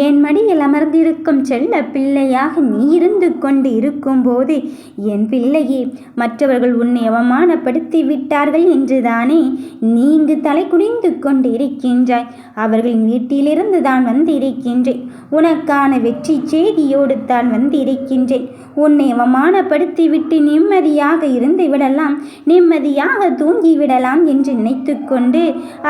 என் மடியில் அமர்ந்திருக்கும் செல்ல பிள்ளையாக நீ இருந்து கொண்டு இருக்கும்போது என் பிள்ளையே மற்றவர்கள் உன்னை அவமானப்படுத்தி விட்டார்கள் என்றுதானே நீ இங்கு தலை குனிந்து கொண்டு இருக்கின்றாய். அவர்களின் வீட்டிலிருந்து தான் வந்து இருக்கின்றேன் உனக்கான வெற்றி செய்தியோடு தான் வந்து இருக்கின்றேன் உன்னை அவமானப்படுத்திவிட்டு நிம்மதியாக இருந்து விடலாம். நிம்மதியாக தூங்கிவிடலாம் என்று நினைத்து கொண்டு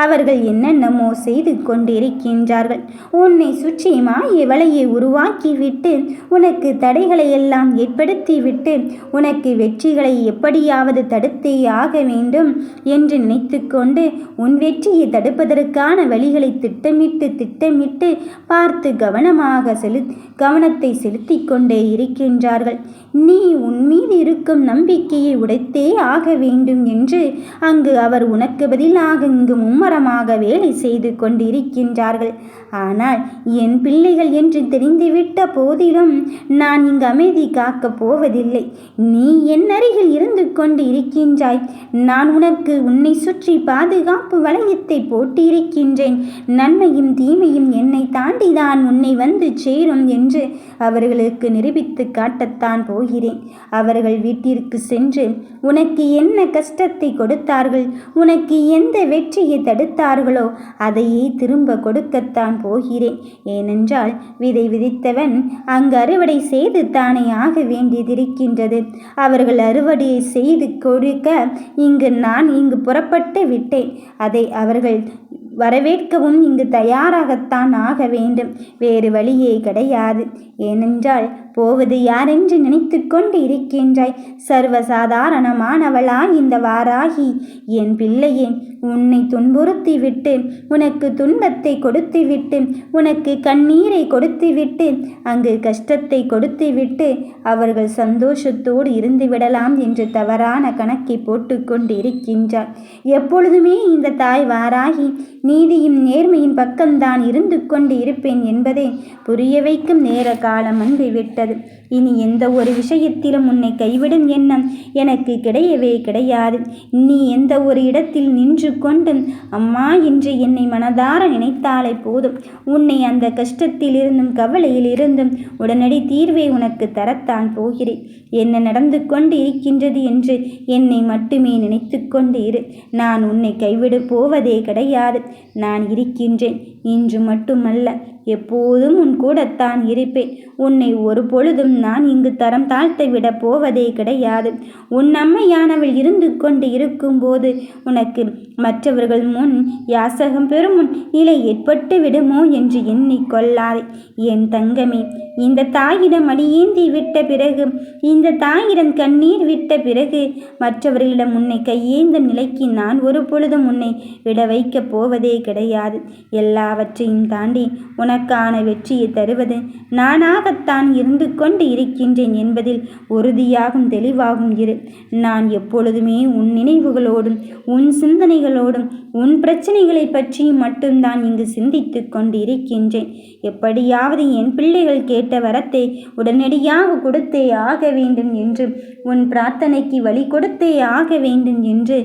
அவர்கள் என்னென்னமோ செய்து கொண்டிருக்கின்றார்கள். உன்னை சுற்றி மாய வலையை உருவாக்கிவிட்டு உனக்கு தடைகளை எல்லாம் ஏற்படுத்திவிட்டு உனக்கு வெற்றிகளை எப்படியாவது தடுத்தே ஆக வேண்டும் என்று நினைத்து கொண்டு உன் வெற்றியை தடுப்பதற்கான வழிகளை திட்டமிட்டு திட்டமிட்டு பார்த்து கவனமாக செலு கவனத்தை செலுத்தி கொண்டே இருக்கின்றார்கள். நீ உன் மீது இருக்கும் நம்பிக்கையை உடைத்தே ஆக வேண்டும் என்று அங்கு அவர் உனக்கு பதிலாக இங்கு மும்மரமாக வேலை செய்து கொண்டிருக்கின்றார்கள். ஆனால் என் பிள்ளைகள் என்று தெரிந்துவிட்ட போதிலும் நான் இங்கு அமைதி காக்கப் போவதில்லை. நீ என் அருகில் இருந்து கொண்டு இருக்கின்றாய். நான் உனக்கு உன்னை சுற்றி பாதுகாப்பு வளையத்தை போட்டிருக்கின்றேன். நன்மையும் தீமையும் என்னை தாண்டிதான் உன்னை வந்து சேரும் என்று அவர்களுக்கு நிரூபித்து காட்டத்தான் போகிறேன். அவர்கள் வீட்டிற்கு சென்று உனக்கு என்ன கஷ்டத்தை கொடுத்தார்கள்? உனக்கு எந்த வெற்றியை தடுத்தார்களோ அதையே திரும்ப கொடுக்கத்தான் போகிறேன். ஏனென்றால் விதை விதைத்தவன் அங்கு அறுவடை செய்து தானே ஆக வேண்டியதிருக்கின்றது. அவர்கள் அறுவடையை செய்து கொடுக்க இங்கு நான் இங்கு புறப்பட்டு விட்டேன். அதை அவர்கள் வரவேற்கவும் இங்கு தயாராகத்தான் ஆக வேண்டும். வேறு வழியே கிடையாது. ஏனென்றால் போவது யாரென்று நினைத்து கொண்டு இருக்கின்றாய்? சர்வசாதாரணமானவளா இந்த வாராகி. என் பிள்ளையே உன்னை துன்புறுத்தி விட்டு உனக்கு துன்பத்தை கொடுத்து விட்டு உனக்கு கண்ணீரை கொடுத்து விட்டு அங்கு கஷ்டத்தை கொடுத்து விட்டு அவர்கள் சந்தோஷத்தோடு இருந்து விடலாம் என்று தவறான கணக்கை போட்டுக்கொண்டு இருக்கின்றார் எப்பொழுதுமே இந்த தாய் வாராகி நீதியும் நேர்மையின் பக்கம்தான் இருந்து கொண்டு இருப்பேன் என்பதை புரிய வைக்கும் நேர காலம் வந்து விட்டது. இனி எந்த ஒரு விஷயத்திலும் உன்னை கைவிடும் எண்ணம் எனக்கு கிடையவே கிடையாது. நீ எந்த ஒரு இடத்தில் நின்று கொண்டும் அம்மா என்று என்னை மனதார நினைத்தாலே போதும். உன்னை அந்த கஷ்டத்தில் இருந்தும் கவலையில் இருந்தும் உடனடி தீர்வை உனக்கு தரத்தான் போகிறேன். என்ன நடந்து கொண்டு இருக்கின்றது என்று என்னை மட்டுமே நினைத்து கொண்டு இரு. நான் உன்னை கைவிட போவதே கிடையாது. நான் இருக்கின்றேன். இன்று மட்டுமல்ல. எப்போதும் உன் கூடத்தான் இருப்பேன். உன்னை ஒரு பொழுதும் நான் இங்கு தரம் தாழ்த்து விட போவதே கிடையாது. உன் அம்மையானவள் இருந்து கொண்டு இருக்கும்போது உனக்கு மற்றவர்கள் முன் யாசகம் பெறும் முன் நிலை ஏற்பட்டு விடுமோ என்று எண்ணிக்கொள்ளாதே என் தங்கமே இந்த தாயிடம் அடியேந்தி விட்ட பிறகு இந்த தாயிடம் கண்ணீர் விட்ட பிறகு மற்றவர்களிடம் உன்னை கையேந்த நிலைக்கு நான் ஒரு பொழுதும் உன்னை விட வைக்கப் போவதே கிடையாது. எல்லாவற்றையும் தாண்டி உனக்கான வெற்றியை தருவது நானாகத்தான் இருந்து கொண்டு இருக்கின்றேன் என்பதில் உறுதியாகும் தெளிவாகும். இரு நான் எப்பொழுதுமே உன் நினைவுகளோடும் உன் சிந்தனைகளோடும் உன் பிரச்சனைகளை பற்றி மட்டும்தான் இங்கு சிந்தித்து கொண்டு இருக்கின்றேன் எப்படியாவது என் பிள்ளைகள் கேட்ட வரத்தை உடனடியாக கொடுத்தே ஆக வேண்டும் என்று உன் பிரார்த்தனைக்கு வழி கொடுத்தே ஆக வேண்டும் என்று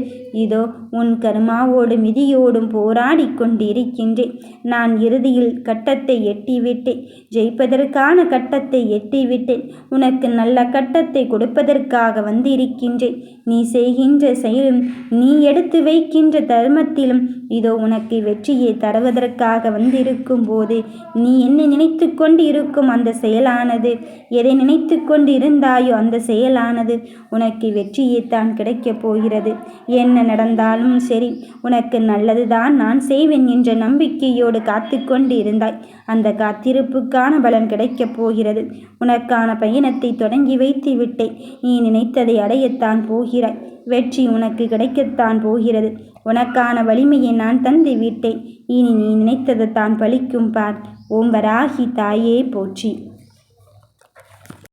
இதோ உன் கருமாவோடும் விதியோடும் போராடி கொண்டிருக்கின்றேன். நான் இறுதியில் கட்ட கட்டத்தை எட்டிவிட்டேன் ஜெயிப்பதற்கான கட்டத்தை எட்டிவிட்டேன் உனக்கு நல்ல கட்டத்தை கொடுப்பதற்காக வந்திருக்கின்றேன். நீ செய்கின்ற செயலும் நீ எடுத்து வைக்கின்ற தர்மத்திலும் இதோ உனக்கு வெற்றியை தருவதற்காக வந்திருக்கும் போது நீ என்ன நினைத்து கொண்டு இருக்கும் அந்த செயலானது? எதை நினைத்து கொண்டு இருந்தாயோ அந்த செயலானது உனக்கு வெற்றியை தான் கிடைக்கப் போகிறது. என்ன நடந்தாலும் சரி உனக்கு நல்லதுதான் நான் செய்வேன் என்ற நம்பிக்கையோடு காத்து கொண்டு இருந்தாய் அந்த காத்திருப்புக்கான பலன் கிடைக்கப் போகிறது. உனக்கான பயணத்தை தொடங்கி வைத்து விட்டேன். நீ நினைத்ததை அடையத்தான் போகிறாய். வெற்றி உனக்கு கிடைக்கத்தான் போகிறது. உனக்கான வலிமையை நான் தந்து விட்டேன். இனி நீ நினைத்ததை தான் பலிக்கும் பார். ஓம்பராகி தாயே போற்றி.